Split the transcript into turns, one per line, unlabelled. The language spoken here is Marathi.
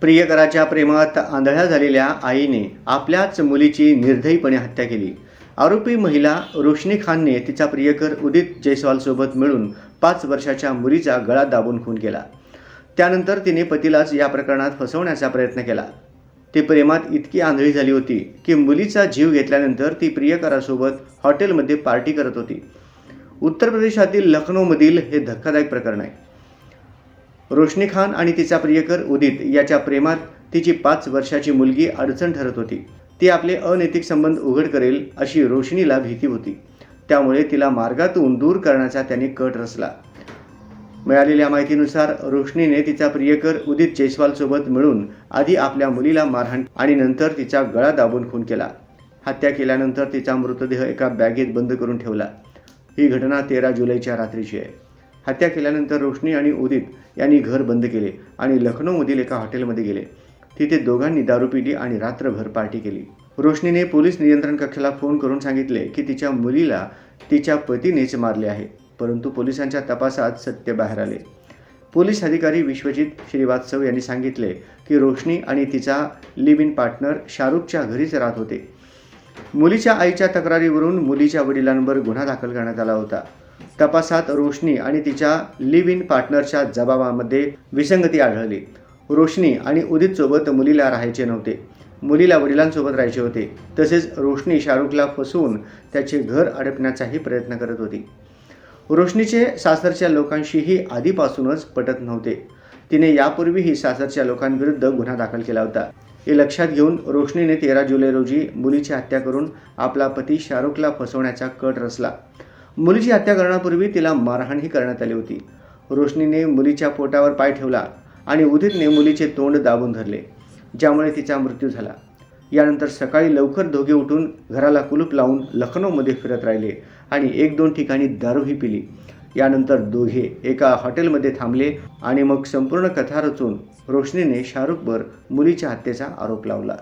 प्रियकराच्या प्रेमात आंधळ्या झालेल्या आईने आपल्याच मुलीची निर्दयीपणे हत्या केली. आरोपी महिला रोशनी खानने तिचा प्रियकर उदित जयस्वालसोबत मिळून पाच वर्षाच्या मुलीचा गळा दाबून खून केला. त्यानंतर तिने पतीलाच या प्रकरणात फसवण्याचा प्रयत्न केला. ती प्रेमात इतकी आंधळी झाली होती की मुलीचा जीव घेतल्यानंतर ती प्रियकरासोबत हॉटेलमध्ये पार्टी करत होती. उत्तर प्रदेशातील लखनौमधील हे धक्कादायक प्रकरण आहे. रोशनी खान आणि तिचा प्रियकर उदित याच्या प्रेमात तिची पाच वर्षाची मुलगी अडचण ठरत होती. ती आपले अनैतिक संबंध उघड करेल अशी रोशनीला भीती होती. त्यामुळे तिला मार्गातून दूर करण्याचा त्यांनी कट रचला. मिळालेल्या माहितीनुसार रोशनीने तिचा प्रियकर उदित जयस्वालसोबत मिळून आधी आपल्या मुलीला मारहाण आणि नंतर तिचा गळा दाबून खून केला. हत्या केल्यानंतर तिचा मृतदेह एका बॅगेत बंद करून ठेवला. ही घटना तेरा जुलैच्या रात्रीची आहे. हत्या केल्यानंतर रोशनी आणि उदित यांनी घर बंद केले आणि लखनौमधील एका हॉटेलमध्ये गेले. तिथे दोघांनी दारू पिली आणि रात्रभर पार्टी केली. रोशनीने पोलीस नियंत्रण कक्षाला फोन करून सांगितले की तिच्या मुलीला तिच्या पतीनेच मारले आहे परंतु पोलिसांच्या तपासात सत्य बाहेर आले. पोलीस अधिकारी विश्वजित श्रीवास्तव यांनी सांगितले की रोशनी आणि तिचा लिव्ह इन पार्टनर शाहरुखच्या घरीच राहत होते. मुलीच्या आईच्या तक्रारीवरून मुलीच्या वडिलांवर गुन्हा दाखल करण्यात आला होता. तपासात रोशनी आणि तिच्या लिव्ह इन पार्टनरच्या जबाबामध्ये विसंगती आढळली. रोशनी आणि उदितसोबत मुलीला राहायचे नव्हते. मुलीला वडिलांसोबत राहायचे होते. तसेच रोशनी शाहरुखला फसवून त्याचे घर अडपण्याचाही प्रयत्न करत होती. रोशनीचे सासरच्या लोकांशीही आधीपासूनच पटत नव्हते. तिने यापूर्वीही सासरच्या लोकांविरुद्ध गुन्हा दाखल केला होता. हे लक्षात घेऊन रोशनीने तेरा जुलै रोजी मुलीची हत्या करून आपला पती शाहरुखला फसवण्याचा कट रचला. मुलीची हत्या करण्यापूर्वी तिला मारहाणही करण्यात आली होती. रोशनीने मुलीच्या पोटावर पाय ठेवला आणि उदितने मुलीचे तोंड दाबून धरले ज्यामुळे तिचा मृत्यू झाला. यानंतर सकाळी लवकर दोघे उठून घराला कुलूप लावून लखनौमध्ये फिरत राहिले आणि एक दोन ठिकाणी दारूही पिली. यानंतर दोघे एका हॉटेलमध्ये थांबले आणि मग संपूर्ण कथा रचून रोशनीने शाहरुखवर मुलीच्या हत्येचा आरोप लावला.